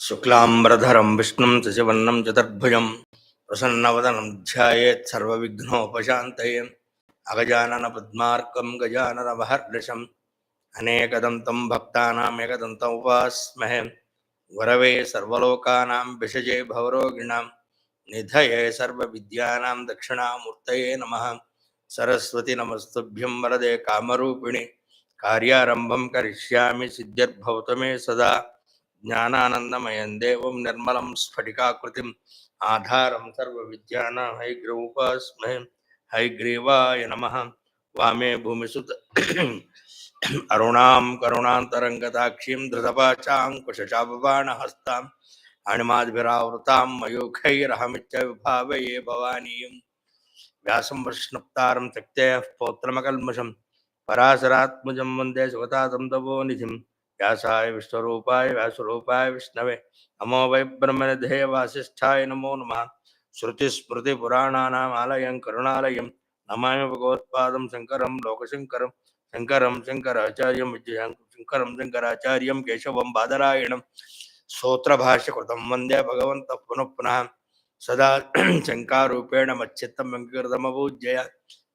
शुक्लाम्रधरम विष्णु शशिवर्णं, चतुर्भुज, प्रसन्नवदनं ध्यायेत् अगजानन अगजाननपद्मार्कं गजाननमहर्निशम् अनेकदन्तं भक्तानाम् एकदन्तम् उपास्महे। वरवे सर्वोकाना विषजे भवरोगिणां, निधये सर्वविद्यानां, दक्षिणामूर्तये नम। सरस्वती नमस्तुभ्यं वरदे कामिणी कार्यारंभम करिष्यामि सिद्ध्यर्भवतु मे सदा। ज्ञानानन्दमयं निर्मल निर्मलं आधारम आधारं सर्वविद्यानां हैग्रीवोपास्महे हैग्रीवाय नम। वामे भूमिसुत अरुणां करुणान्तरङ्गताक्षीं धृतपाचाङ्कुशचापबाणहस्तां अणिमाद्भिरावृतां मयूखैरहमित्यविभावये भवानीं। व्यासं वृष्णप्तारं त्यक्तेः पौत्रमकल्मषं, पराशरात्मजं वंदे सुगतातं तवो निधि వ్యాసాయ విశ్వరూపాయ వ్యాసరూపాయ విష్ణవే. నమో వై బ్రహ్మనిధే వాసిష్ఠాయ నమో నమ. శృతిస్మృతిపురాణానాం ఆలయం కరుణాలయం. నమామి భగవత్పాదం శంకరం లోకశంకరం. శంకరం శంకరాచార్యం విజయం శంకరం శంకరాచార్యం కేశవం బాదరాయణం. సూత్రభాష్యకృతం వందే భగవంత పునః పునః. సదా శంకారూపేణ మచ్చిత్తం వెంకృతమభూజ్యయ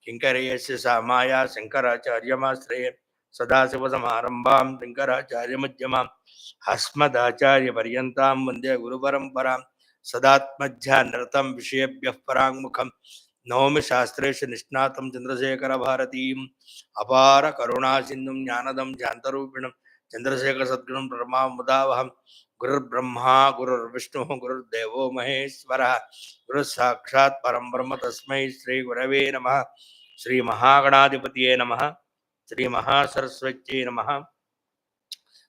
కింకరేయస్య సా మాయా శంకరాచార్యమాశ్రయ. सदाशिवसमारम्भां, शङ्कराचार्यमध्यमां, हस्मदाचार्यपर्यन्तां, वंदे गुरुपरम्परां सदात्मज्ञानरतं विषयेभ्यः पराङ्मुखं नौमि निष्णा चंद्रशेखर भारती अपार करुणासिन्धुं ज्ञानदं चंद्रशेखर सद्गुण परमा मुदाव गुरुर्ब्रह्मा, गुरुर्विष्णुः, गुरुर्देवो महेश्वरः गुरुः ब्रह्म तस्म श्रीगुरव नम श्रीमहागणाधिपत नमः। శ్రీ మహాగణాధిపతియే నమ. శ్రీ మహాసరస్వత్యై నమ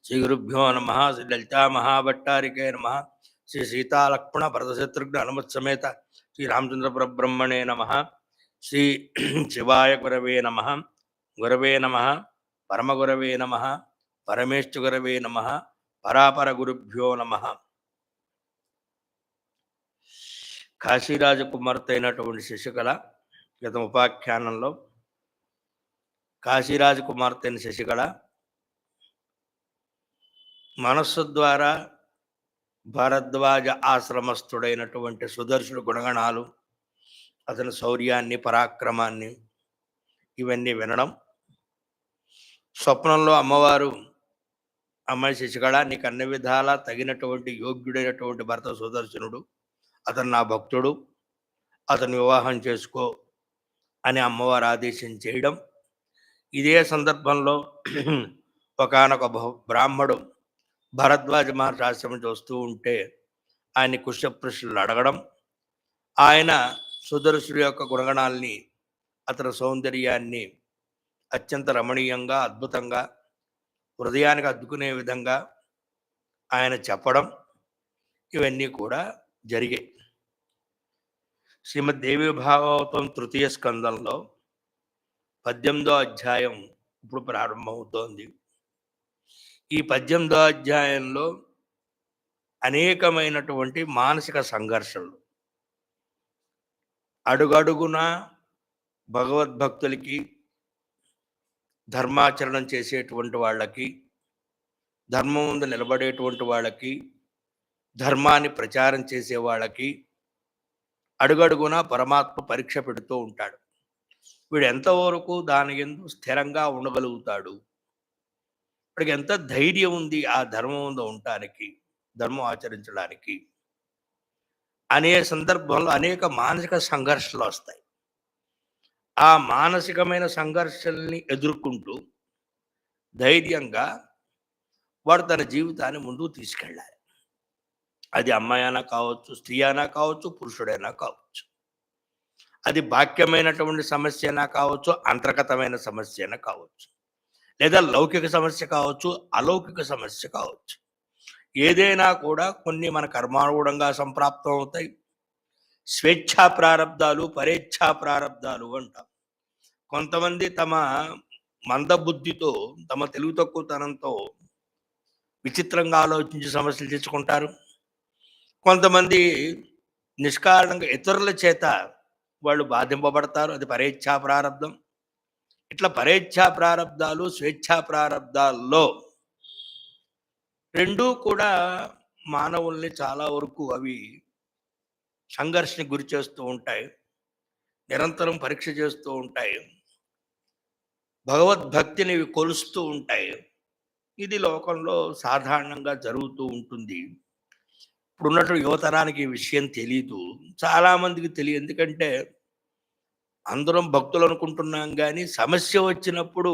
శ్రీ గురుభ్యో నమ శ్రీ లలితా మహాభట్టారికే నమ శ్రీ సీతాలక్ష్మణ భరతశత్రుఘ్న హనుమత్ సమేత శ్రీ రామచంద్ర పరబ్రహ్మణే నమ శ్రీ శివాయ గురవే నమ గురవే నమ పరమగురవే నమ పరమేశ్వ గురవే నమ పరాపర గురుభ్యో నమ. కాశీరాజ కుమార్తె అయినటువంటి శశికళ గత ఉపాఖ్యానంలో కాశీరాజ కుమార్తెని శశికళ మనస్సు ద్వారా భారద్వాజ ఆశ్రమస్థుడైనటువంటి సుదర్శుడు గుణగణాలు అతని శౌర్యాన్ని పరాక్రమాన్ని ఇవన్నీ వినడం. స్వప్నంలో అమ్మవారు అమ్మాయి శశికళ నీకు అన్ని విధాలా తగినటువంటి యోగ్యుడైనటువంటి భర్త సుదర్శనుడు. అతను నా భక్తుడు. అతను వివాహం చేసుకో అని అమ్మవారు ఆదేశం చేయడం. ఇదే సందర్భంలో ఒకనొక బ్రాహ్మడు భరద్వాజ మహర్షి ఆశ్రమం చూస్తూ ఉంటే ఆయన కుశప్రశ్నలు అడగడం ఆయన సుదర్శుడు యొక్క గుణగణాల్ని అతని సౌందర్యాన్ని అత్యంత రమణీయంగా అద్భుతంగా హృదయానికి అద్దుకునే విధంగా ఆయన చెప్పడం ఇవన్నీ కూడా జరిగాయి. శ్రీమద్ దేవి భాగవతం తృతీయ స్కందంలో పద్దెనిమిదో అధ్యాయం ఇప్పుడు ప్రారంభమవుతోంది. ఈ పద్దెనిమిదో అధ్యాయంలో అనేకమైనటువంటి మానసిక సంఘర్షణలు. అడుగడుగున భగవద్భక్తులకి ధర్మాచరణం చేసేటువంటి వాళ్ళకి ధర్మం ముందు నిలబడేటువంటి వాళ్ళకి ధర్మాన్ని ప్రచారం చేసే వాళ్ళకి అడుగడుగున పరమాత్మ పరీక్ష పెడుతూ ఉంటాడు. వీడు ఎంతవరకు దాని ఎందు స్థిరంగా ఉండగలుగుతాడు? వాడికి ఎంత ధైర్యం ఉంది ఆ ధర్మం ఉండటానికి ధర్మం ఆచరించడానికి? అనే సందర్భంలో అనేక మానసిక సంఘర్షణలు వస్తాయి. ఆ మానసికమైన సంఘర్షణల్ని ఎదుర్కొంటూ ధైర్యంగా వాడు తన జీవితాన్ని ముందుకు తీసుకెళ్ళాలి. అది అమ్మాయి అయినా కావచ్చు స్త్రీ అయినా కావచ్చు పురుషుడైనా కావచ్చు. అది బాక్యమైనటువంటి సమస్యనా కావచ్చు అంతర్గతమైన సమస్య అయినా కావచ్చు. లేదా లౌకిక సమస్య కావచ్చు అలౌకిక సమస్య కావచ్చు. ఏదైనా కూడా కొన్ని మన కర్మానుగుణంగా సంప్రాప్తం అవుతాయి. స్వేచ్ఛా ప్రారంధాలు పరేచ్ఛా ప్రారంధాలు అంటాం. కొంతమంది తమ మందబుద్ధితో తమ తెలుగు తక్కువతనంతో విచిత్రంగా ఆలోచించి సమస్యలు తెచ్చుకుంటారు కొంతమంది నిష్కారణంగా ఇతరుల చేత వాళ్ళు బాధింపబడతారు. అది పరేచ్ఛా ప్రారంధం ఇట్లా పరేచ్ఛా ప్రారంధాలు స్వేచ్ఛా ప్రారంధాల్లో రెండూ కూడా మానవుల్ని చాలా వరకు అవి సంఘర్షణకు గురి చేస్తూ ఉంటాయి. నిరంతరం పరీక్ష చేస్తూ ఉంటాయి. భగవద్భక్తిని ఇవి కొలుస్తూ ఉంటాయి. ఇది లోకంలో సాధారణంగా జరుగుతూ ఉంటుంది. ఇప్పుడున్నట్టు యువతరానికి ఈ విషయం తెలియదు చాలా మందికి తెలియదు ఎందుకంటే అందరం భక్తులు అనుకుంటున్నాం కానీ సమస్య వచ్చినప్పుడు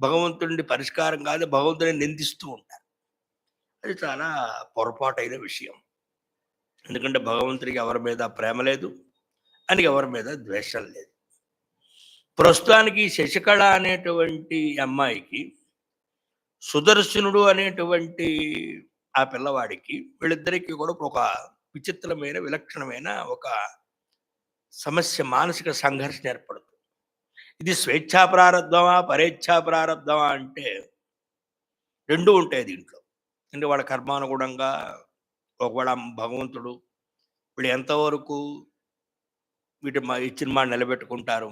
భగవంతుడి పరిష్కారం కాదు భగవంతుని నిందిస్తూ ఉంటారు. అది చాలా పొరపాటైన విషయం. ఎందుకంటే భగవంతుడికి ఎవరి మీద ప్రేమ లేదు అని ఎవరి మీద ద్వేషం లేదు. ప్రస్తుతానికి శశికళ అనేటువంటి అమ్మాయికి సుదర్శనుడు అనేటువంటి ఆ పిల్లవాడికి వీళ్ళిద్దరికీ కూడా ఒక విచిత్రమైన విలక్షణమైన ఒక సమస్య మానసిక సంఘర్షణ ఏర్పడుతుంది. ఇది స్వేచ్ఛా ప్రారంధమా పరేచ్ఛా ప్రారంధమా అంటే రెండు ఉంటాయి దీంట్లో. అంటే వాళ్ళ కర్మానుగుణంగా ఒకవేళ భగవంతుడు వీళ్ళు ఎంతవరకు వీటి మా ఇచ్చిన మాట నిలబెట్టుకుంటారు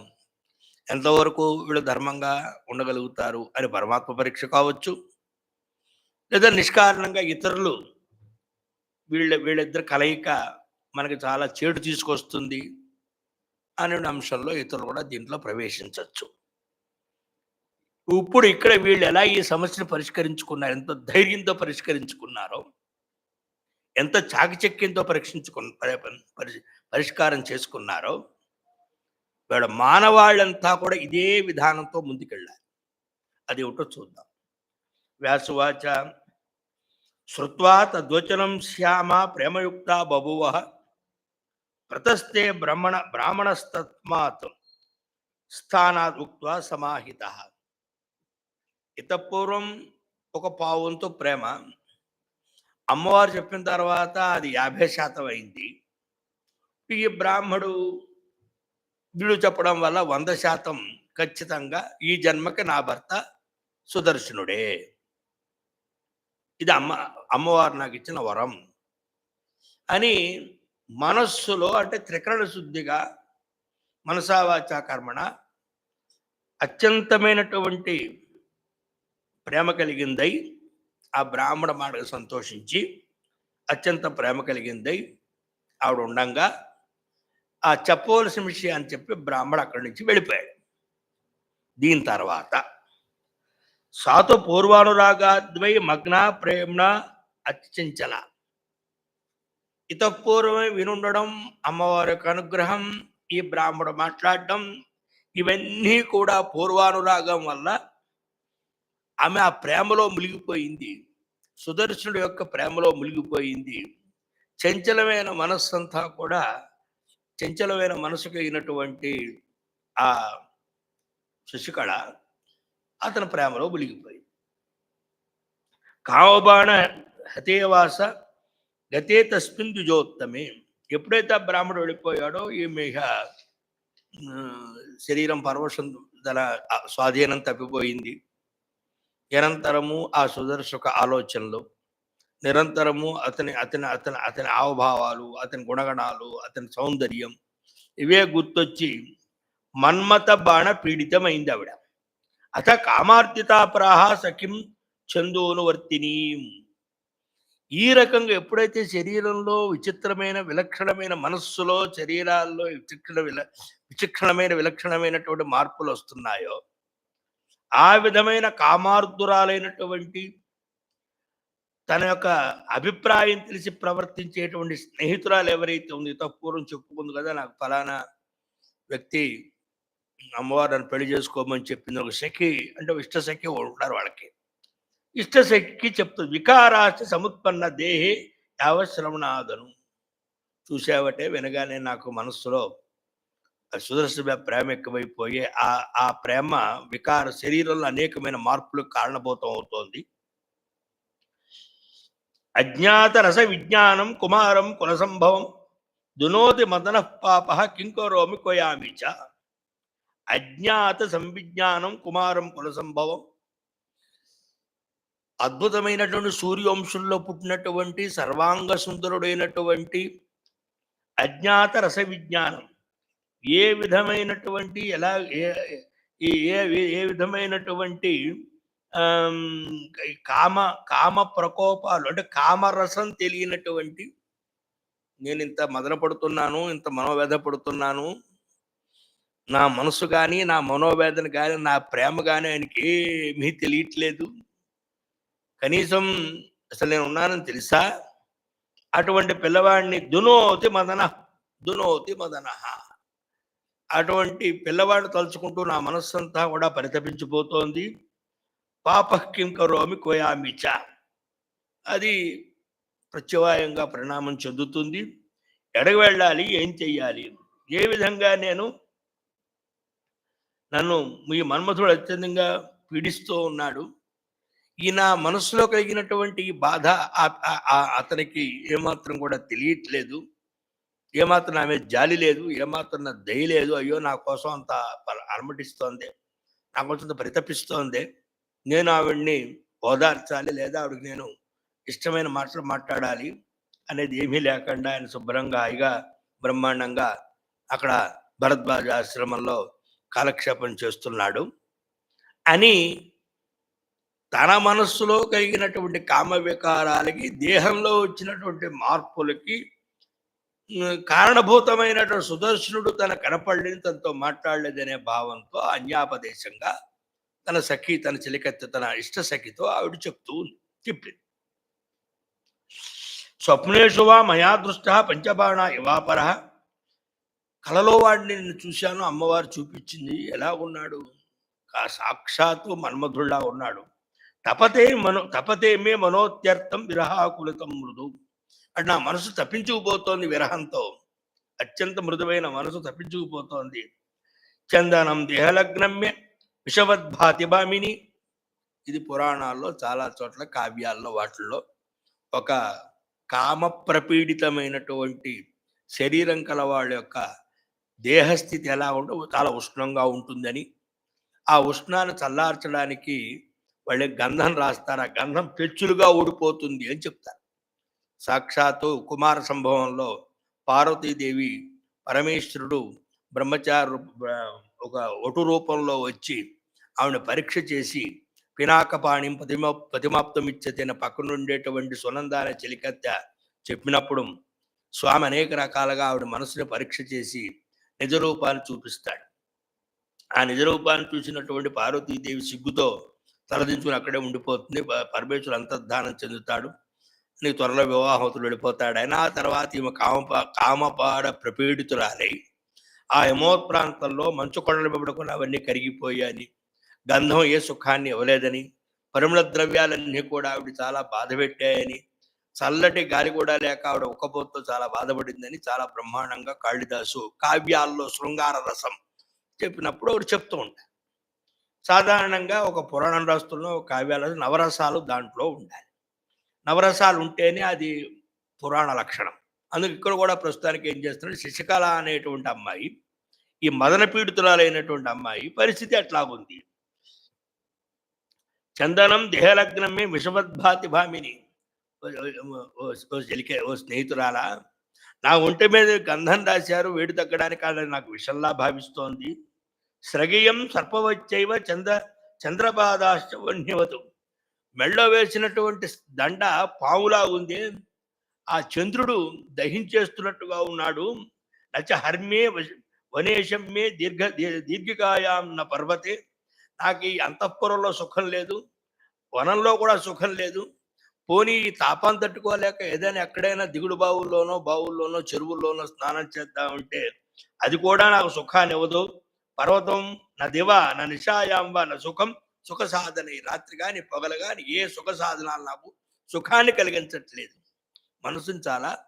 ఎంతవరకు వీళ్ళు ధర్మంగా ఉండగలుగుతారు అని పరమాత్మ పరీక్ష కావచ్చు. లేదా నిష్కారణంగా ఇతరులు వీళ్ళ వీళ్ళిద్దరు కలయిక మనకి చాలా చేటు తీసుకొస్తుంది అనే అంశంలో ఇతరులు కూడా దీంట్లో ప్రవేశించవచ్చు ఇప్పుడు ఇక్కడ వీళ్ళు ఎలా ఈ సమస్యను పరిష్కరించుకున్నారు ఎంత ధైర్యంతో పరిష్కరించుకున్నారో ఎంత చాకచక్యంతో పరీక్షించుకు పరి- పరిష్కారం చేసుకున్నారో వీళ్ళ మానవాళ్ళంతా కూడా ఇదే విధానంతో ముందుకెళ్ళాలి. అది ఒకటో చూద్దాం. వ్యాసువాచ. శ్రువా తద్వచనం శ్యామ ప్రేమయుక్త బభువ. ప్రతస్తే బ్రహ్మణ బ్రాహ్మణస్తత్మాత్ స్థానాత్ ఉక్వా సమాహిత. ఇతపూర్వం ఒక పావుంతో ప్రేమ. అమ్మవారు చెప్పిన తర్వాత అది యాభై శాతం అయింది. ఈ బ్రాహ్మడు వీడు చెప్పడం వల్ల వంద శాతం ఖచ్చితంగా ఈ జన్మకి నా భర్త సుదర్శనుడే. ఇది అమ్మ అమ్మవారు నాకు ఇచ్చిన వరం అని మనస్సులో అంటే త్రికరణ శుద్ధిగా మనసావాచ కర్మణ అత్యంతమైనటువంటి ప్రేమ కలిగిందై ఆ బ్రాహ్మణ మాటకు సంతోషించి అత్యంత ప్రేమ కలిగిందై ఆవిడ ఉండంగా ఆ చెప్పవలసిన విషయాన్ని చెప్పి బ్రాహ్మణ అక్కడి నుంచి వెళ్ళిపోయాడు. దీని తర్వాత సాతు పూర్వానురాగాద్వై మగ్న ప్రేమణ అత్యంచల ఇతపూర్వమే వినుండడం అమ్మవారి యొక్క అనుగ్రహం ఈ బ్రాహ్మడు మాట్లాడడం ఇవన్నీ కూడా పూర్వానురాగం వల్ల ఆమె ఆ ప్రేమలో మునిగిపోయింది. సుదర్శనుడు యొక్క ప్రేమలో మునిగిపోయింది. చంచలమైన మనస్సంతా కూడా చంచలమైన మనసుకు అయినటువంటి ఆ శశికళ అతని ప్రేమలో మునిగిపోయింది. కావబాణ హతేవాస గతే తస్మిన్ ద్విజోత్తమే ఎప్పుడైతే ఆ బ్రాహ్మడు వెళ్ళిపోయాడో ఈమె శరీరం పరవశం తన స్వాధీనం తప్పిపోయింది. నిరంతరము ఆ సుదర్శక ఆలోచనలు నిరంతరము అతని అతని అతని అతని హావభావాలు అతని గుణగణాలు అతని సౌందర్యం ఇవే గుర్తొచ్చి మన్మత బాణ పీడితమైంది ఆవిడ. అత కామార్తితాపరాహ సఖిం చందోనువర్తిని. ఈ రకంగా ఎప్పుడైతే శరీరంలో విచిత్రమైన విలక్షణమైన మనస్సులో శరీరాల్లో విచక్షణ విల విచక్షణమైన విలక్షణమైనటువంటి మార్పులు వస్తున్నాయో ఆ విధమైన కామార్థురాలైనటువంటి తన యొక్క అభిప్రాయం తెలిసి ప్రవర్తించేటువంటి స్నేహితురాలు ఎవరైతే ఉంది తప్పూర్వం చెప్పుకుంది కదా నాకు ఫలానా వ్యక్తి అమ్మవారు నన్ను పెళ్ళి చేసుకోమని చెప్పింది ఒక సఖి అంటే ఇష్ట సఖి ఉంటారు వాళ్ళకి. ఇష్ట సఖికి చెప్తుంది వికారాస్తి సముత్పన్న దేహే యావశ్రవణాదను చూసావటే వినగానే నాకు మనస్సులో సుదర్శన ప్రేమ ఎక్కువైపోయి ఆ ఆ ప్రేమ వికార శరీరంలో అనేకమైన మార్పులకు కారణభూతం అవుతోంది. అజ్ఞాత రస విజ్ఞానం కుమారం కులసంభవం దునోది దునోతి మదన పాప కింకరోమి కొయామి చ. అజ్ఞాత సంవిజ్ఞానం కుమారం కుల సంభవం. అద్భుతమైనటువంటి సూర్యవంశంలో పుట్టినటువంటి సర్వాంగ సుందరుడైనటువంటి అజ్ఞాత రస విజ్ఞానం ఏ విధమైనటువంటి ఎలా ఏ ఏ ఏ- విధమైనటువంటి కామ కామ ప్రకోపాలు అంటే కామరసం తెలియనటువంటి నేను ఇంత మదన పడుతున్నాను ఇంత మనోవేద పడుతున్నాను నా మనసు కానీ నా మనోవేదన కానీ నా ప్రేమ కానీ ఆయనకి ఏమీ తెలియట్లేదు. కనీసం అసలు నేను ఉన్నానని తెలుసా? అటువంటి పిల్లవాడిని దునోతి మదన దునోతి మదన. అటువంటి పిల్లవాడిని తలుచుకుంటూ నా మనస్సంతా కూడా పరితపించిపోతోంది. పాపహ్యం కరోమి కోయామిచ అది ప్రత్యవాయంగా పరిణామం చెందుతుంది. ఎడగ వెళ్ళాలి ఏం చెయ్యాలి? ఏ విధంగా నేను నన్ను మీ మన్మథుడు అత్యంతంగా పీడిస్తూ ఉన్నాడు. ఈ నా మనసులో కలిగినటువంటి బాధ అతనికి ఏమాత్రం కూడా తెలియట్లేదు. ఏమాత్రం ఆమె జాలి లేదు ఏమాత్రం నా దయ లేదు. అయ్యో నా కోసం అంత అలమటిస్తోంది. నా కోసం అంత పరితపిస్తోంది. నేను ఆవిడ్ని ఓదార్చాలి లేదా ఆవిడకి నేను ఇష్టమైన మాటలు మాట్లాడాలి అనేది ఏమీ లేకుండా ఆయన శుభ్రంగా హాయిగా బ్రహ్మాండంగా అక్కడ భరద్వాజ ఆశ్రమంలో కాలక్షేపం చేస్తున్నాడు అని తన మనస్సులో కలిగినటువంటి కామ వికారాలకి దేహంలో వచ్చినటువంటి మార్పులకి కారణభూతమైనటువంటి సుదర్శనుడు తన కనపడలేని తనతో మాట్లాడలేదనే భావంతో అన్యాపదేశంగా తన సఖి తన చిలికత్తి తన ఇష్ట సఖితో ఆవిడ చెప్తూ ఉంది. చెప్పింది స్వప్నేషు వా మయా దృష్ట పంచబాణ ఇవాపర కలలో వాడిని నేను చూశాను అమ్మవారు చూపించింది. ఎలా ఉన్నాడు సాక్షాత్తు మన్మధుల్లా ఉన్నాడు. తపతే మనో తపతేమే మనోత్యర్థం విరహాకులితం మృదు. అంటే నా మనసు తప్పించుకుపోతోంది విరహంతో. అత్యంత మృదువైన మనసు తప్పించుకుపోతోంది. చందనం దేహలగ్నమ్య విషవద్భాతి భామిని. ఇది పురాణాల్లో చాలా చోట్ల కావ్యాల్లో వాటిల్లో ఒక కామ ప్రపీడితమైనటువంటి శరీరం కల వాళ్ళ యొక్క దేహస్థితి ఎలా ఉంటో చాలా ఉష్ణంగా ఉంటుందని. ఆ ఉష్ణాన్ని చల్లార్చడానికి వాళ్ళే గంధం రాస్తారు. ఆ గంధం పెచ్చులుగా ఊడిపోతుంది అని చెప్తారు. సాక్షాత్తు కుమార సంభవంలో పార్వతీదేవి పరమేశ్వరుడు బ్రహ్మచారు ఒక ఒటు రూపంలో వచ్చి ఆవిడ పరీక్ష చేసి పినాకపాణి ప్రతిమ ప్రతిమాప్తం ఇచ్చతిన పక్కన ఉండేటువంటి సునందాన చెలికత్త చెప్పినప్పుడు స్వామి అనేక రకాలుగా ఆవిడ మనసుని పరీక్ష చేసి నిజ రూపాన్ని చూపిస్తాడు. ఆ నిజ రూపాన్ని చూసినటువంటి పార్వతీదేవి సిగ్గుతో తలదించుకుని అక్కడే ఉండిపోతుంది. పరమేశ్వరు అంతర్ధానం చెందుతాడు. నీ త్వరలో వివాహతులు వెళ్ళిపోతాడు. ఆయన ఆ తర్వాత ఈమె కామప కామపాడ ప్రపీడితురాలై ఆ యమోత్ప్రాంతంలో మంచు కొండలు పెట్టుకుని అవన్నీ కరిగిపోయాయని గంధం ఏ సుఖాన్ని ఇవ్వలేదని పరిమళ ద్రవ్యాలన్నీ కూడా ఆవిడ చాలా బాధ పెట్టాయని చల్లటి గాలి కూడా లేక ఆవిడ ఉక్కపోతతో చాలా బాధపడిందని చాలా బ్రహ్మాండంగా కాళిదాసు కావ్యాల్లో శృంగార రసం చెప్పినప్పుడు ఆవిడ చెప్తూ ఉంటారు సాధారణంగా ఒక పురాణం రాస్తున్న ఒక నవరసాలు దాంట్లో ఉండాలి. నవరసాలు ఉంటేనే అది పురాణ లక్షణం. అందుకు ఇక్కడ కూడా ప్రస్తుతానికి ఏం చేస్తున్నాడు శశికళ అనేటువంటి అమ్మాయి ఈ మదన పీడితురాలైనటువంటి అమ్మాయి పరిస్థితి ఎట్లాగుంది? చందనం దేహలగ్నమే విషవద్భాతి భామిని. ఓ- ఓ- ఓ- ఓ స్నేహితురాలా నా ఒంటి మీద గంధం రాశారు వేడి తగ్గడానికి అది నాకు విషంలా భావిస్తోంది స్రగీయం సర్పవచ్చైవ చంద్ర చంద్రపాదాశ్చవన్యవతు మెళ్ళో వేసినటువంటి దండ పావులా ఉంది ఆ చంద్రుడు దహించేస్తున్నట్టుగా ఉన్నాడు నచ హర్మే వశ- వనేశం మే దీర్ఘ దీ- దీర్ఘికాయాం పర్వతే నాకు ఈ అంతఃపురంలో సుఖం లేదు వనంలో కూడా సుఖం లేదు పోనీ ఈ తాపం తట్టుకోలేక ఏదైనా ఎక్కడైనా దిగుడు బావుల్లోనో బావుల్లోనో చెరువుల్లోనో స్నానం చేద్దామంటే అది కూడా నాకు సుఖాన్ని ఇవ్వదు. పర్వతం నా దివ నా నిషాయాంబ నా సుఖం సుఖ సాధన. ఈ రాత్రి కానీ పొగలు కానీ ఏ సుఖ సాధనాలు నాకు సుఖాన్ని కలిగించట్లేదు. మనసుని చాలా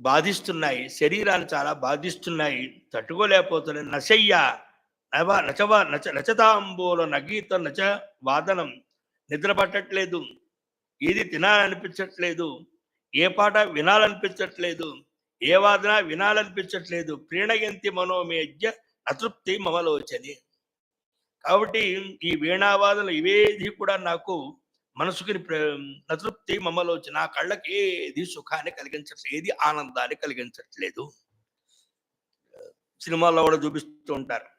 బాధిస్తున్నాయి. శరీరాన్ని చాలా బాధిస్తున్నాయి. తట్టుకోలేకపోతున్నాయి. నశయ్య నవ నచవ నచ నచతాంబూల నగీత నచ వాదనం. నిద్ర పట్టట్లేదు. ఏది తినాలనిపించట్లేదు. ఏ పాట వినాలనిపించట్లేదు. ఏ వాదన వినాలనిపించట్లేదు. ప్రీణయంతి మనోమేజ్య అతృప్తి మమలోచని. కాబట్టి ఈ వీణావాదనలు ఇవేది కూడా నాకు మనసుకి అతృప్తి మమలోచన. నా కళ్ళకి ఏది సుఖాన్ని కలిగించట్లేదు ఏది ఆనందాన్ని కలిగించట్లేదు. సినిమాల్లో కూడా చూపిస్తూ ఉంటారు.